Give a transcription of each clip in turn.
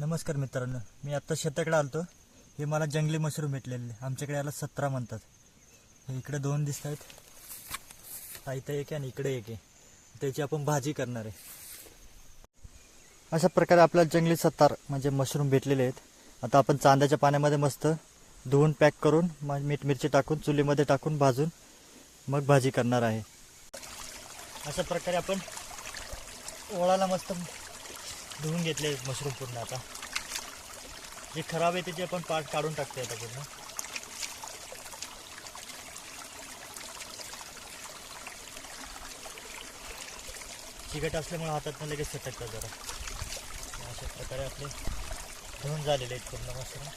नमस्कार मित्रांनो मी आत्ता शेताकडे आलतो. हे मला जंगली मशरूम भेटलेले. आमच्याकडे याला सतरा म्हणतात. हे इकडे दोन दिसत आहेत. हा इथं एक आहे आणि इकडे एक आहे. त्याची आपण भाजी करणार आहे. अशा प्रकारे आपल्याला जंगली सत्तार म्हणजे मशरूम भेटलेले आहेत. आता आपण चांद्याच्या पाण्यामध्ये मस्त धुवून पॅक करून मग मीठ मिरची टाकून चुलीमध्ये टाकून भाजून मग भाजी करणार आहे. अशा प्रकारे आपण ओळाला मस्त धुवून घेतले मशरूम पूर्ण आता. जे खराब आहे त्याचे आपण पार्ट काढून टाकते आता पूर्ण. चिकट असल्यामुळे हातात लगेच सटकतं जरा. अशा प्रकारे आपले धुवून झालेले आहेत पूर्ण मशरूम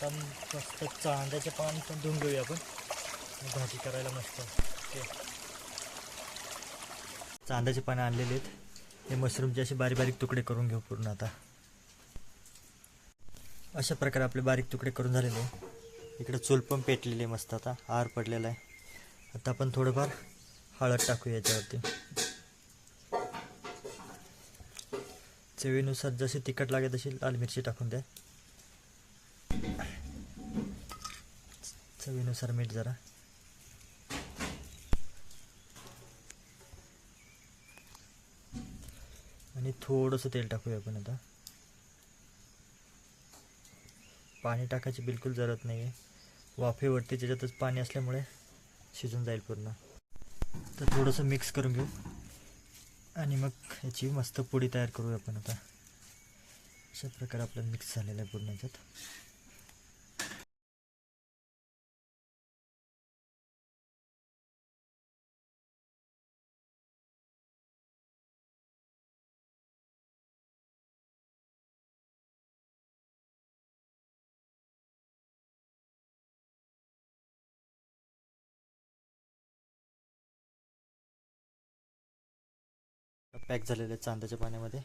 पण मस्त चांद्याचे पान पण धुवून घेऊया आपण. भाजी करायला मस्त. ओके चांद्याचे पानं आणलेले आहेत. हे मशरूमचे असे बारीक बारीक तुकडे करून घेऊ पूर्ण आता. अशा प्रकारे आपले बारीक तुकडे करून झालेले आहे. इकडे चूल पण पेटलेली आहे मस्त आता. आर पडलेला आहे. आता आपण थोडंफार हळद टाकू याच्यावरती. चवीनुसार जशी तिखट लागेल तशी लाल मिरची टाकून द्या. चवीनुसार मीठ जरा. आणि थोडंसं तेल टाकूया आपण आता. पाणी टाकायची बिलकुल जरूरत नाही आहे वाफेवरती त्याच्यातच पाणी असल्यामुळे शिजून जाईल पूर्ण. तर थोडंसं मिक्स करून घेऊ. आणि मग याची मस्त पोळी तयार करू आपण आता. अशा प्रकारे आपलं मिक्स झालेलं आहे पूर्ण याच्यात. पॅक झालेले आहेत चांद्याच्या पाण्यामध्ये.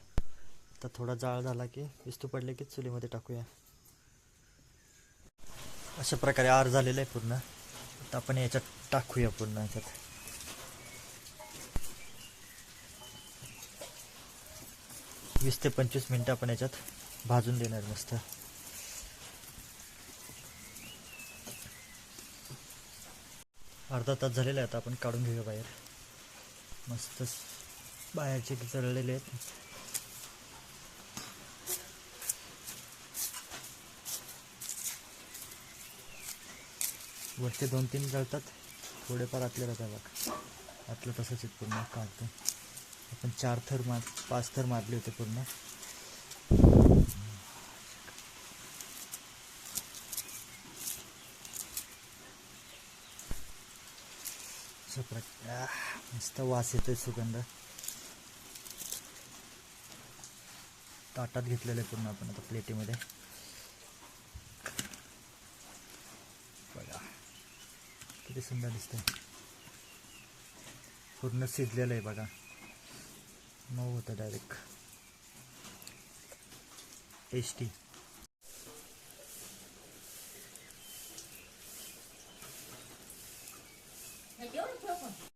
आता थोडा जाळ झाला की विस्तू पडले की चुलीमध्ये टाकूया. अशा प्रकारे आर झालेलं आहे पूर्ण. आता आपण याच्यात टाकूया पूर्ण याच्यात. वीस ते पंचवीस मिनटं आपण याच्यात भाजून देणार मस्त. अर्धा तास झालेला आहे आता आपण काढून घेऊया बाहेर. मस्त बाहेरचे चढलेले आहेत. वरचे दोन तीन जळतात. थोडेफार आतले राहतात बघ. आतलं तसंच आहे पूर्ण काढतो. आपण चार थर मार पाच थर मारले होते पूर्ण. मस्त वास येतोय सुगंध. ताटात घेतलेलं आहे पूर्ण आपण आता प्लेटीमध्ये. बघा किती सुंदर दिसतंय. पूर्ण शिजलेलं आहे बघा. मऊ होतं डायरेक्ट टेस्टी